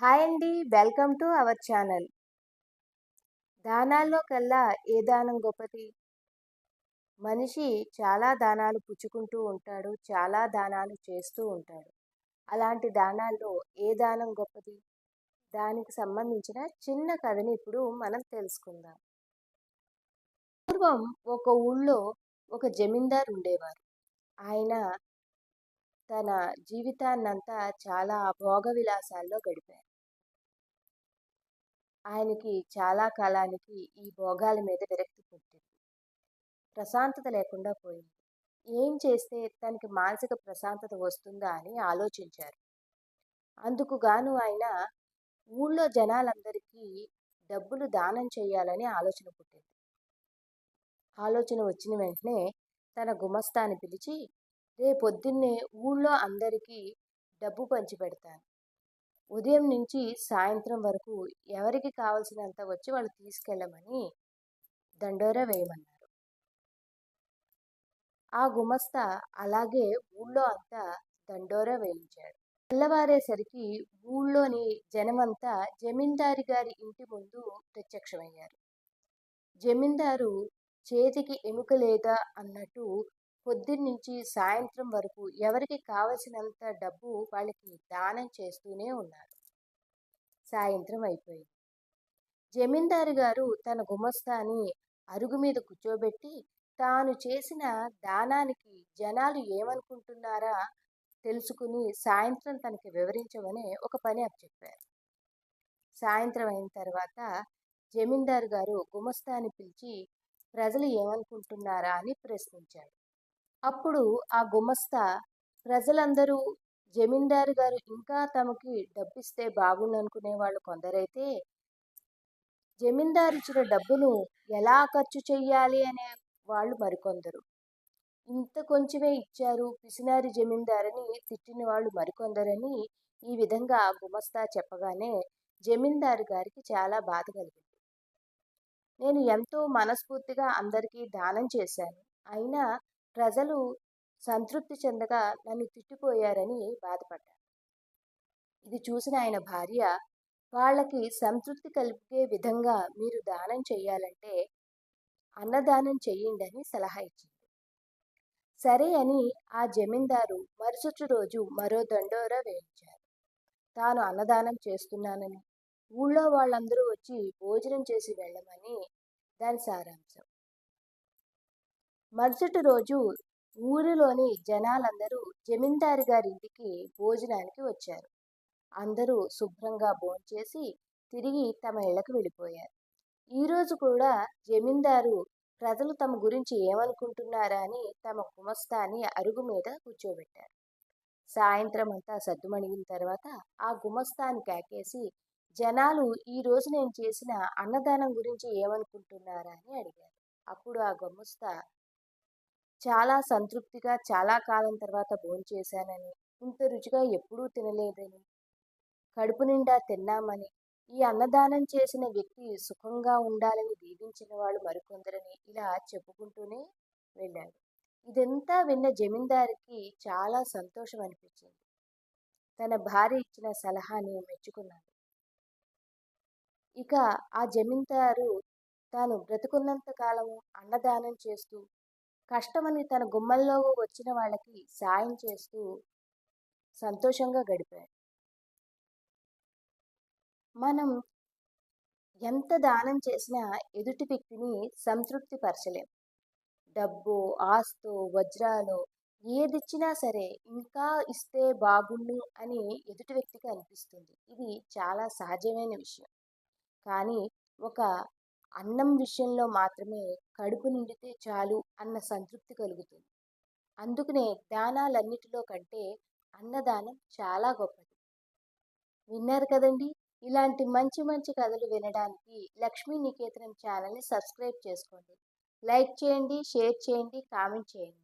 Hi అండి. Welcome to our channel. దానాల్లో కల్లా ఏ దానం గొప్పది? మనిషి చాలా దానాలు పుచ్చుకుంటూ ఉంటాడు చాలా దానాలు చేస్తూ ఉంటాడు. అలాంటి దానాల్లో ఏ దానం గొప్పది? దానికి సంబంధించిన చిన్న కథని ఇప్పుడు మనం తెలుసుకుందాం. పూర్వం ఒక ఊళ్ళో ఒక జమీందారు ఉండేవారు. ఆయన తన జీవితాన్నంతా చాలా భోగ విలాసాల్లో గడిపారు. ఆయనకి చాలా కాలానికి ఈ భోగాల మీద విరక్తి పుట్టింది. ప్రశాంతత లేకుండా పోయింది. ఏం చేస్తే తనకి మానసిక ప్రశాంతత వస్తుందా అని ఆలోచించారు. అందుకు గాను ఆయన ఊళ్ళో జనాలందరికీ డబ్బులు దానం చేయాలని ఆలోచన పుట్టింది. ఆలోచన వచ్చిన వెంటనే తన గుమస్తాని పిలిచి రేపొద్దున్నే ఊళ్ళో అందరికీ డబ్బు పంచి పెడతాను. ఉదయం నుంచి సాయంత్రం వరకు ఎవరికి కావలసినంత వచ్చి వాళ్ళు తీసుకెళ్ళమని దండోరా వేయమన్నారు. ఆ గుమస్తా అలాగే ఊళ్ళో అంతా దండోరా వేయించాడు. తెల్లవారేసరికి ఊళ్ళోని జనమంతా జమీందారి గారి ఇంటి ముందు ప్రత్యక్షమయ్యారు. జమీందారు చేతికి ఎముక లేదా అన్నట్టు పొద్దున్నుంచి సాయంత్రం వరకు ఎవరికి కావలసినంత డబ్బు వాళ్ళకి దానం చేస్తూనే ఉన్నారు. సాయంత్రం అయిపోయింది. జమీందారు గారు తన గుమస్తాని అరుగు మీద కూర్చోబెట్టి తాను చేసిన దానానికి జనాలు ఏమనుకుంటున్నారా తెలుసుకుని సాయంత్రం తనకి వివరించమని ఒక పని అప్పచెప్పారు సాయంత్రం అయిన తర్వాత జమీందారు గారు గుమస్తాని పిలిచి ప్రజలు ఏమనుకుంటున్నారా అని ప్రశ్నించాడు అప్పుడు ఆ గుమస్తా ప్రజలందరూ జమీందారు గారు ఇంకా తమకి డబ్బిస్తే బాగుండనుకునే వాళ్ళు కొందరైతే జమీందారు ఇచ్చిన డబ్బును ఎలా ఖర్చు చెయ్యాలి అనే వాళ్ళు మరికొందరు. ఇంత కొంచెమే ఇచ్చారు పిసినారి జమీందారని తిట్టిన వాళ్ళు మరికొందరని ఈ విధంగా గుమస్తా చెప్పగానే జమీందారు గారికి చాలా బాధ కలిగింది. నేను ఎంతో మనస్ఫూర్తిగా అందరికీ దానం చేశాను. అయినా ప్రజలు సంతృప్తి చెందగా నన్ను తిట్టిపోయారని బాధపడ్డాడు ఇది చూసిన ఆయన భార్య వాళ్ళకి సంతృప్తి కలిగే విధంగా మీరు దానం చేయాలంటే అన్నదానం చెయ్యండి అని సలహా ఇచ్చింది. సరే అని ఆ జమీందారు మరుసటి రోజు మరో దండోరా వేయించారు. తాను అన్నదానం చేస్తున్నానని ఊళ్ళో వాళ్ళందరూ వచ్చి భోజనం చేసి వెళ్ళమని దాని సారాంశం. మరుసటి రోజు ఊరిలోని జనాలందరూ జమీందారు గారి ఇంటికి భోజనానికి వచ్చారు. అందరూ శుభ్రంగా భోంచేసి తిరిగి తమ ఇళ్ళకు వెళ్ళిపోయారు. ఈరోజు కూడా జమీందారు ప్రజలు తమ గురించి ఏమనుకుంటున్నారా అని తమ గుమస్తాని అరుగు మీద కూర్చోబెట్టారు. సాయంత్రం అంతా సద్దుమణిగిన తర్వాత ఆ గుమస్తాని కేకేసి జనాలు ఈ రోజు నేను చేసిన అన్నదానం గురించి ఏమనుకుంటున్నారా? అని అడిగారు. అప్పుడు ఆ గుమస్తా చాలా సంతృప్తిగా చాలా కాలం తర్వాత భోంచేశానని ఇంత రుచిగా ఎప్పుడూ తినలేదని కడుపు నిండా తిన్నామని ఈ అన్నదానం చేసిన వ్యక్తి సుఖంగా ఉండాలని దీవించిన వాళ్ళు మరికొందరని ఇలా చెప్పుకుంటూనే వెళ్ళాడు. ఇదంతా విన్న జమీందారికి చాలా సంతోషం అనిపించింది. తన భార్య ఇచ్చిన సలహాని మెచ్చుకున్నాడు. ఇక ఆ జమీందారు తాను బ్రతుకున్నంత కాలము అన్నదానం చేస్తూ కష్టమని తన గుమ్మల్లో వచ్చిన వాళ్ళకి సాయం చేస్తూ సంతోషంగా గడిపాడు మనం ఎంత దానం చేసినా ఎదుటి వ్యక్తిని సంతృప్తి పరచలేం. డబ్బు ఆస్తు వజ్రాలు ఏదిచ్చినా సరే ఇంకా ఇస్తే బాగుండు అని ఎదుటి వ్యక్తికి అనిపిస్తుంది. ఇది చాలా సహజమైన విషయం. కానీ ఒక అన్నం విషయంలో మాత్రమే కడుపు నిండితే చాలు అన్న సంతృప్తి కలుగుతుంది. అందుకనే దానాలన్నిటిలో కంటే అన్నదానం చాలా గొప్పది. విన్నారు కదండి? ఇలాంటి మంచి మంచి కథలు వినడానికి లక్ష్మీ నికేతనం ఛానల్ని సబ్స్క్రైబ్ చేసుకోండి. లైక్ చేయండి షేర్ చేయండి కామెంట్ చేయండి.